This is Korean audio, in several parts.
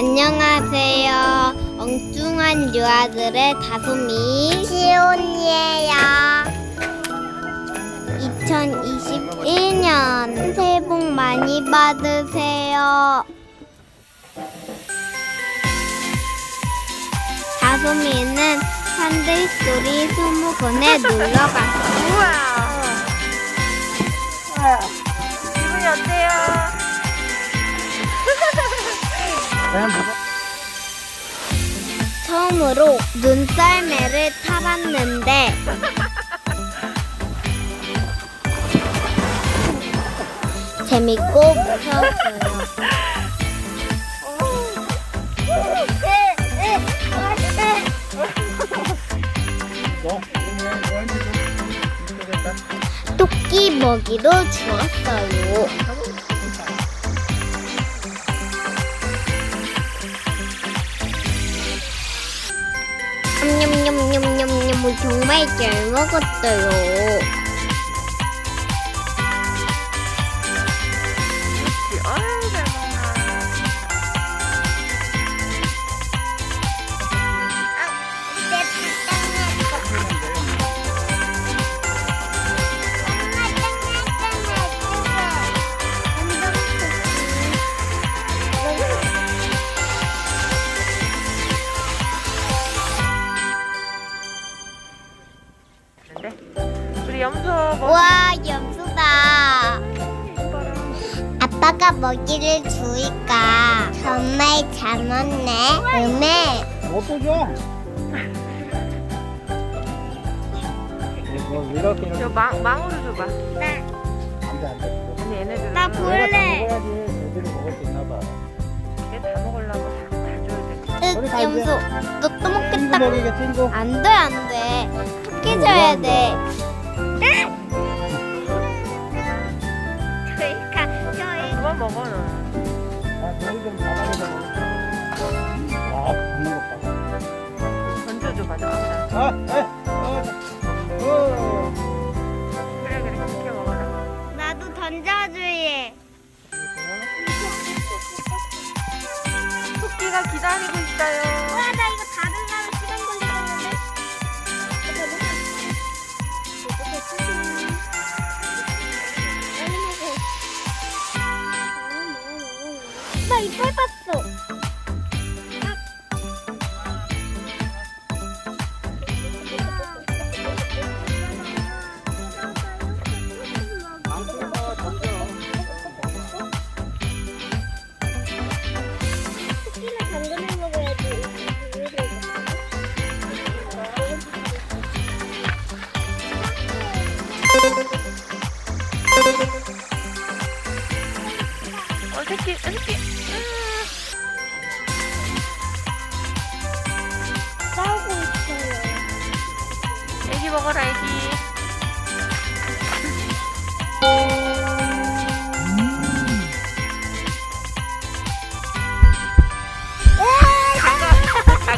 안녕하세요. 엉뚱한 유아들의 다솜이 시온이에요. 2021년 새해 복 많이 받으세요. 다솜이는 산들소리 스무곤에 놀러 갔어요. 우와. 기분이 어때요? 처음으로 눈썰매를 타봤는데 재밌고 무서웠어요. 토끼 먹이도 주었어요. 냠냠냠냠냠냠 정말 잘 먹었어요. 먹이를 주니까 정말 잘 먹네. 음에. 이거 이렇게 이렇게 저 망, 망으로 줘봐. 안돼 안돼. 아니 얘네들은 나 볼래. 먹어야지 애들이 먹을 수 있나 봐. 얘다 먹으려고 다, 다 줘야 돼. 으, 다 염소 너 또 먹겠다. 먹이게 친구. 안 돼 안 돼. 토끼 줘야 돼. 아 저희 좀 바닥에서. 아 먹는 것 봐. 던져줘봐 너. 아무나. 아, 에, 어, 어. 그래 그래 그렇게 먹어라. 나도 던져주예. 토끼가 기다리고 있어요.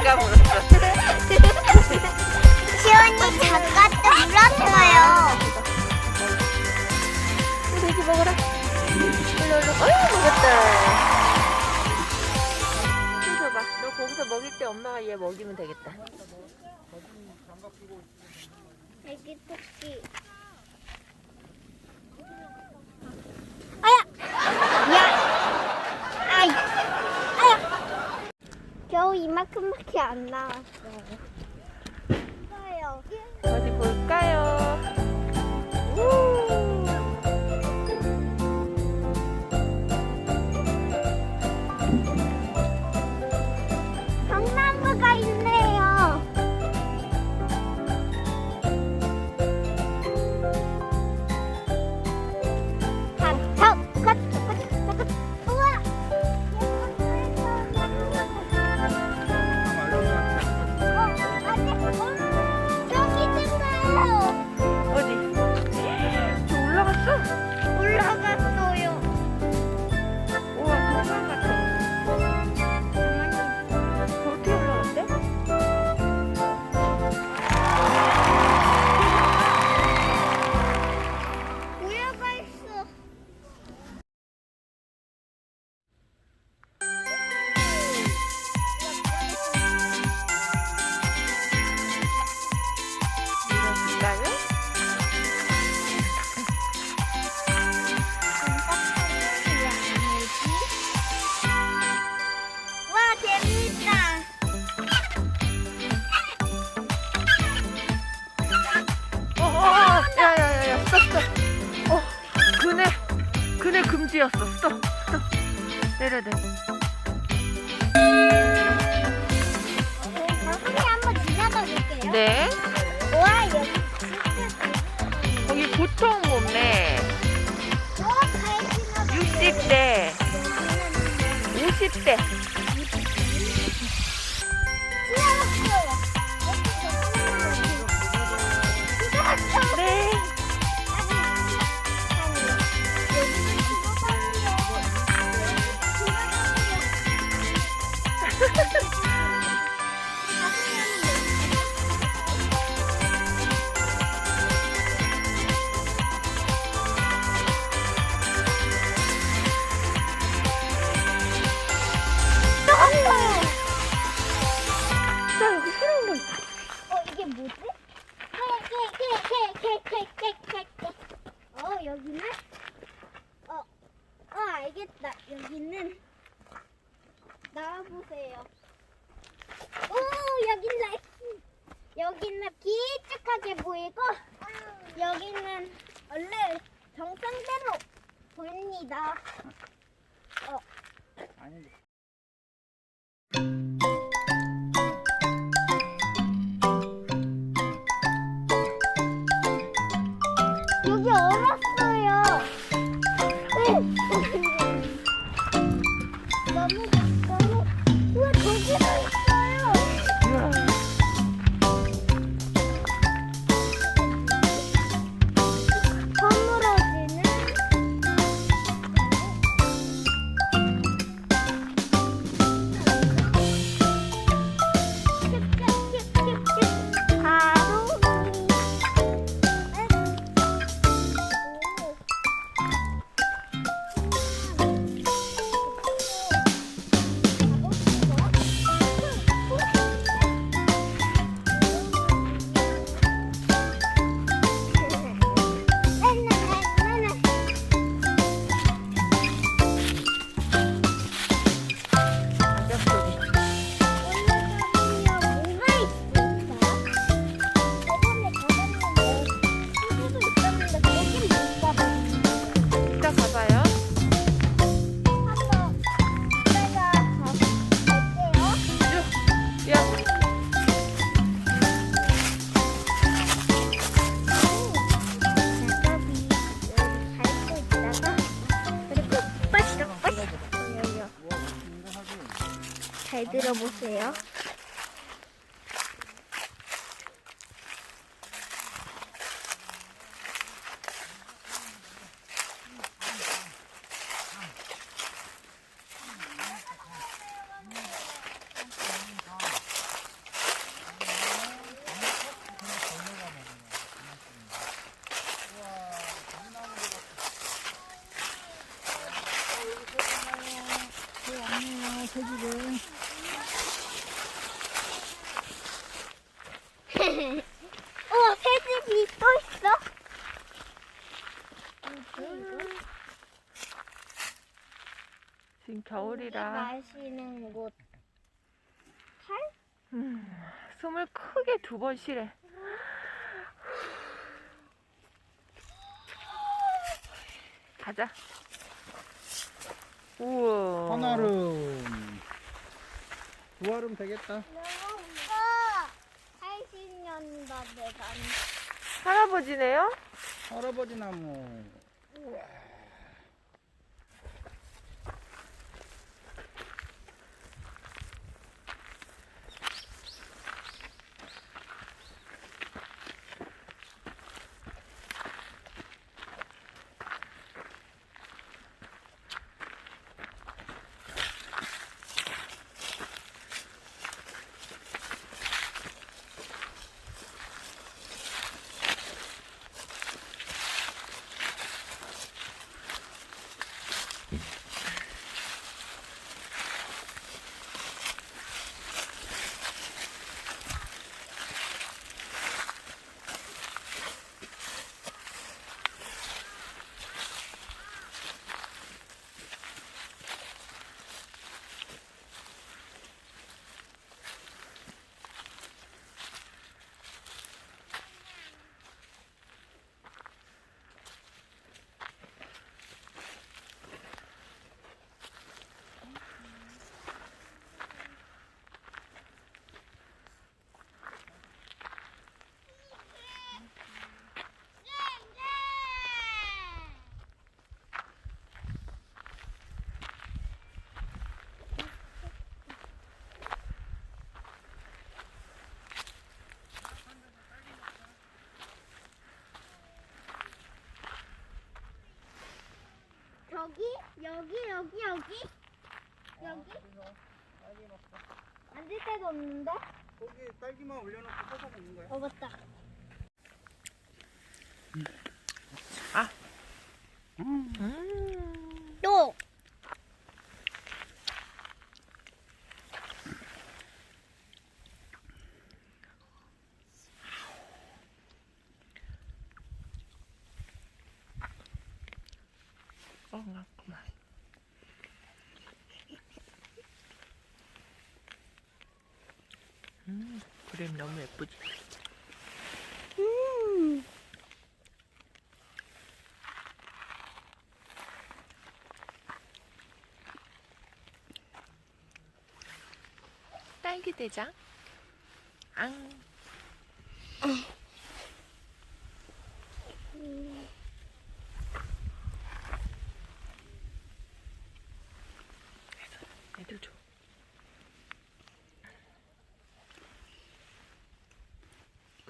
자가 물었어. 시원이 잠깐 또 물었어요. 애기 먹어라. 얼른 얼른. 어이 먹었다. 손 줘봐. 너 거기서 먹일 때 엄마가 얘 먹이면 되겠다. 애기 토끼. 아야! 야! 아이! 아야! 이만큼밖에 안 나왔어요. 봐요. 어디 볼까요? 스톱이었어 스톱 스톱 내려야 돼. 나와보세요. 오 여긴 날 여기는 길쭉하게 보이고 여기는 원래 정상대로 보입니다. 아니. 여기 얼었어 들어보세요. 우와, 새집이 또 있어? 지금 겨울이라 마시는 곳. 팔? 음, 숨을 크게 두 번 쉬래. 가자. 우와. 한아름 두 아름 되겠다 너무가 80년 다 내가 할아버지네요? 할아버지 나무 여기 여기 여기 여기 앉을 데도 없는데? 거기 딸기만 올려놓고 뜯어 먹는 거야. 어 맞다. 음. 또. 어, 그만. 음, 그림 너무 예쁘지? 음. 딸기 대장. 앙. 애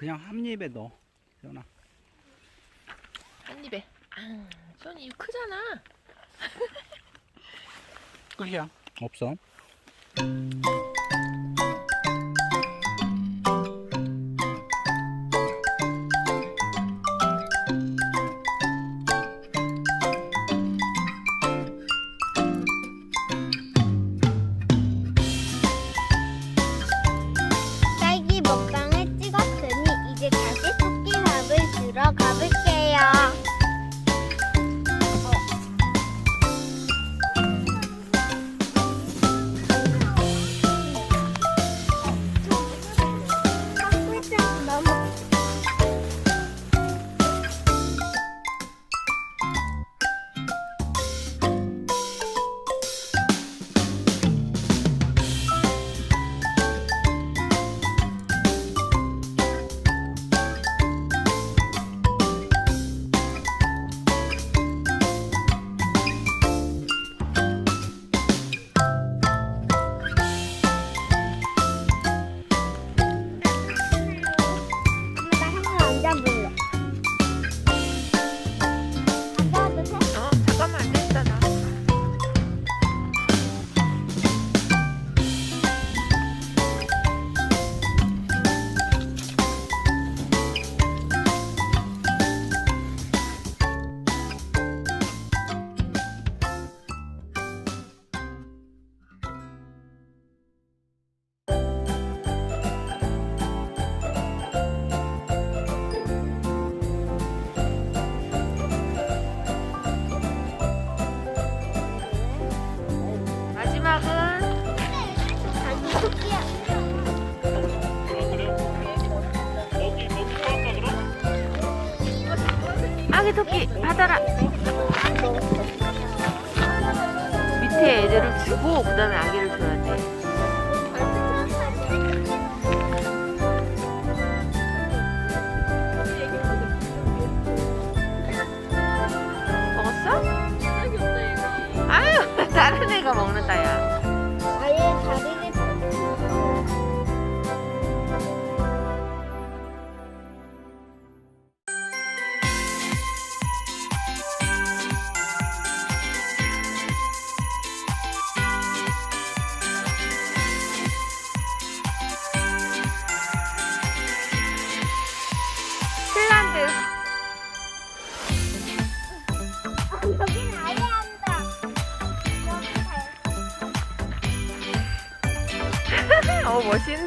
그냥 한 입에 넣어. 세연아. 한 입에. 아, 손이 크잖아. 끝이야. 없어. 그다음에 아기를 줘야 돼.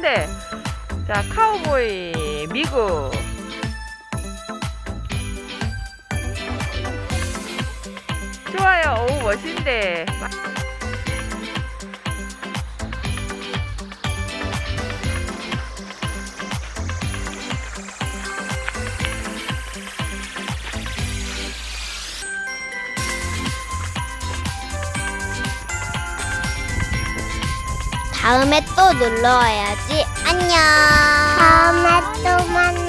어 멋있는데. 자 카우보이 미국. 좋아요. 오 멋있는데. 다음에 또 놀러 와야지. 안녕. 다음에 또 만나.